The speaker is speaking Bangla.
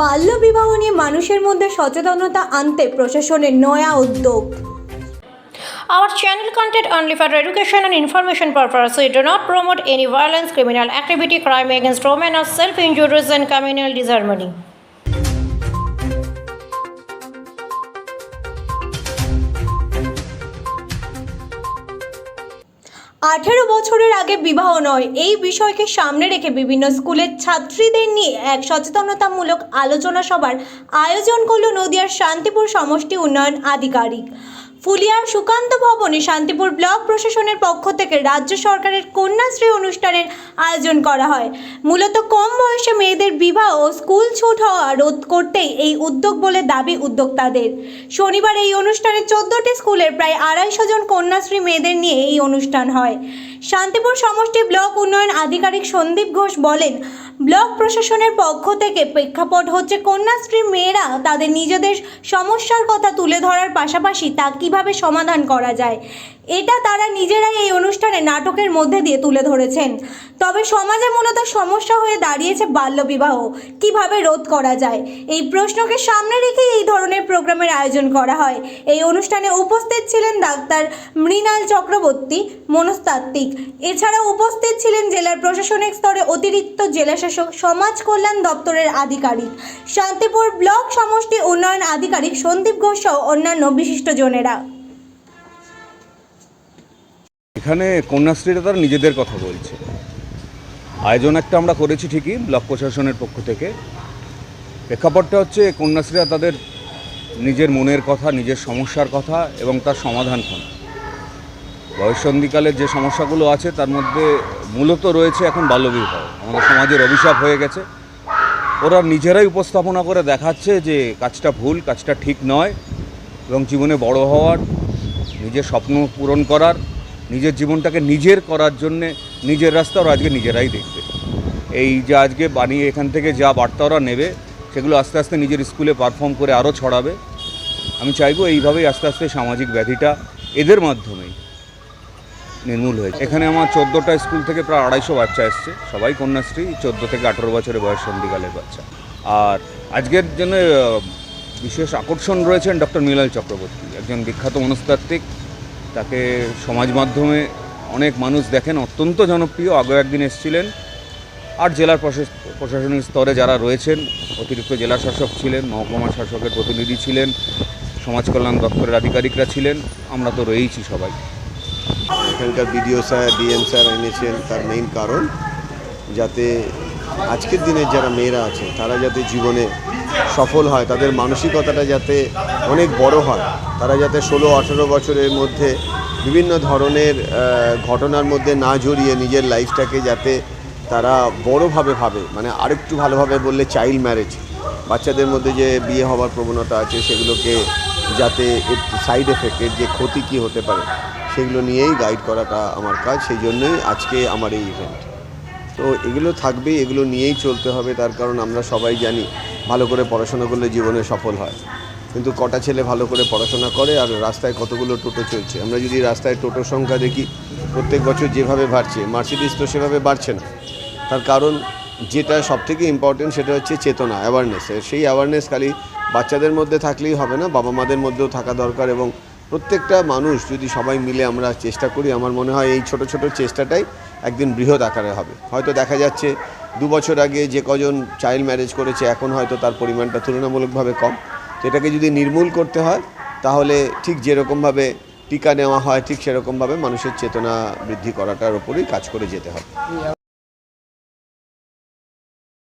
বাল্য বিবাহ নিয়ে মানুষের মধ্যে সচেতনতা আনতে প্রশাসনের নয়া উদ্যোগ। Our channel content only for education and information purpose you do not promote any violence criminal activity crime against women of self injuries and communal disharmony আঠেরো বছরের আগে বিবাহ নয়। এই বিষয়কে সামনে রেখে বিভিন্ন স্কুলের ছাত্রীদের নিয়ে এক সচেতনতামূলক আলোচনা সভার আয়োজন করল নদিয়ার শান্তিপুর সমষ্টি উন্নয়ন আধিকারিক। ফুলিয়ার সুকান্ত ভবনে শান্তিপুর ব্লক প্রশাসনের পক্ষ থেকে রাজ্য সরকারের কন্যাশ্রী অনুষ্ঠানের আয়োজন করা হয়। মূলত কম বয়সে মেয়েদের বিবাহ ও স্কুল ছুট হওয়া রোধ করতেই এই উদ্যোগ বলে দাবি উদ্যোক্তাদের। শনিবার এই অনুষ্ঠানে চোদ্দটি স্কুলের প্রায় আড়াইশো জন কন্যাশ্রী মেয়েদের নিয়ে এই অনুষ্ঠান হয়। শান্তিপুর সমষ্টি ব্লক উন্নয়ন আধিকারিক সন্দীপ ঘোষ বলেন, ব্লক প্রশাসনের পক্ষ থেকে প্রেক্ষাপট হচ্ছে কন্যাশ্রী মেয়েরা তাদের নিজেদের সমস্যার কথা তুলে ধরার পাশাপাশি তা কীভাবে সমাধান করা যায়? এটা তারা নিজেরাই এই অনুষ্ঠানে নাটকের মধ্যে দিয়ে তুলে ধরেছেন। তবে সমাজে মূলত সমস্যা হয়ে দাঁড়িয়েছে বাল্যবিবাহ। কীভাবে রোধ করা যায়? এই প্রশ্নকে সামনে রেখেই এই ধরনের প্রোগ্রামের আয়োজন করা হয়। এই অনুষ্ঠানে উপস্থিত ছিলেন ডাক্তার মৃণাল চক্রবর্তী মনস্তাত্ত্বিক এছাড়া উপস্থিত ছিলেন জেলার প্রশাসনিক স্তরে অতিরিক্ত জেলাশাসক সমাজ কল্যাণ দপ্তরের আধিকারিক। শান্তিপুর ব্লক সমষ্টি উন্নয়ন আধিকারিক সন্দীপ ঘোষ সহ অন্যান্য বিশিষ্টজনেরা এখানে কন্যাশ্রীরা তারা নিজেদের কথা বলছে। আয়োজন একটা আমরা করেছি ঠিকই, ব্লক প্রশাসনের পক্ষ থেকে। প্রেক্ষাপটটা হচ্ছে কন্যাশ্রীরা তাদের নিজের মনের কথা, নিজের সমস্যার কথা এবং তার সমাধান খোঁজ। বয়ঃসন্ধিকালের যে সমস্যাগুলো আছে, তার মধ্যে মূলত রয়েছে এখন বাল্যবিবাহ। আমাদের সমাজের অভিশাপ হয়ে গেছে। ওরা নিজেরাই উপস্থাপনা করে দেখাচ্ছে যে কাজটা ভুল, কাজটা ঠিক নয় এবং জীবনে বড় হওয়ার, নিজের স্বপ্ন পূরণ করার নিজের জীবনটাকে নিজের করার জন্যে নিজের রাস্তা ওরা আজকে নিজেরাই দেখবে। এই যে আজকে বানিয়ে এখান থেকে যা বার্তা ওরা নেবে, সেগুলো আস্তে আস্তে নিজের স্কুলে পারফর্ম করে আরও ছড়াবে। আমি চাইব এইভাবেই আস্তে আস্তে সামাজিক ব্যাধিটা এদের মাধ্যমেই নির্মূল হয়েছে এখানে আমার চোদ্দোটা স্কুল থেকে প্রায় আড়াইশো বাচ্চা এসছে। সবাই কন্যাশ্রী, চোদ্দ থেকে আঠেরো বছরের বয়স সন্ধিকালের বাচ্চা। আর আজকের জন্য বিশেষ আকর্ষণ রয়েছেন ডক্টর মিলাল চক্রবর্তী, একজন বিখ্যাত মনস্তাত্ত্বিক। তাকে সমাজ মাধ্যমে অনেক মানুষ দেখেন, অত্যন্ত জনপ্রিয়, আগেও একদিন এসেছিলেন। আর জেলার প্রশাস- প্রশাসনিক স্তরে যারা রয়েছেন, অতিরিক্ত জেলা শাসক ছিলেন, মহকুমা শাসকের প্রতিনিধি ছিলেন, সমাজ কল্যাণ দপ্তরের আধিকারিকরা ছিলেন, আমরা তো রয়েইছি সবাই। এখানকার বিডিও স্যার, ডিএম স্যার এনেছেন তার মেইন কারণ, যাতে আজকের দিনের যারা মেয়েরা আছে, তারা যাতে জীবনে সফল হয়, তাদের মানসিকতাটা যাতে অনেক বড় হয়। তারা যাতে ষোলো, আঠেরো বছরের মধ্যে বিভিন্ন ধরনের ঘটনার মধ্যে না জড়িয়ে নিজের লাইফটাকে যাতে তারা বড়োভাবে ভাবে মানে আরেকটু ভালোভাবে বললে চাইল্ড ম্যারেজ বাচ্চাদের মধ্যে যে বিয়ে হওয়ার প্রবণতা আছে, সেগুলোকে যাতে সাইড এফেক্টের যে ক্ষতি কী হতে পারে, সেগুলো নিয়েই গাইড করাটা আমার কাজ, সেই জন্যই আজকে আমার এই ইভেন্ট তো এগুলো থাকবেই এগুলো নিয়েই চলতে হবে, তার কারণ আমরা সবাই জানি, ভালো করে পড়াশোনা করলে জীবনে সফল হয়। কিন্তু কটা ছেলে ভালো করে পড়াশোনা করে আর রাস্তায় কতগুলো টোটো চলছে? আমরা যদি রাস্তায় টোটোর সংখ্যা দেখি, প্রত্যেক বছর যেভাবে বাড়ছে মার্সিডিস তো সেভাবে বাড়ছে না। তার কারণ যেটা সবথেকে ইম্পর্টেন্ট সেটা হচ্ছে চেতনা অ্যাওয়ারনেস সেই অ্যাওয়ারনেস খালি বাচ্চাদের মধ্যে থাকলেই হবে না, বাবা মাদের মধ্যেও থাকা দরকার এবং প্রত্যেকটা মানুষ যদি সবাই মিলে আমরা চেষ্টা করি, আমার মনে হয় এই ছোট ছোট চেষ্টাটাই একদিন বৃহৎ আকারে হবে। হয়তো দেখা যাচ্ছে দু বছর আগে যে কজন চাইল্ড ম্যারেজ করেছে, এখন হয়তো তার পরিমাণটা তুলনামূলকভাবে কম। তো এটাকে যদি নির্মূল করতে হয়, তাহলে ঠিক যেরকমভাবে টিকা নেওয়া হয়, ঠিক সেরকমভাবে মানুষের চেতনা বৃদ্ধি করাটার ওপরেই কাজ করে যেতে হবে।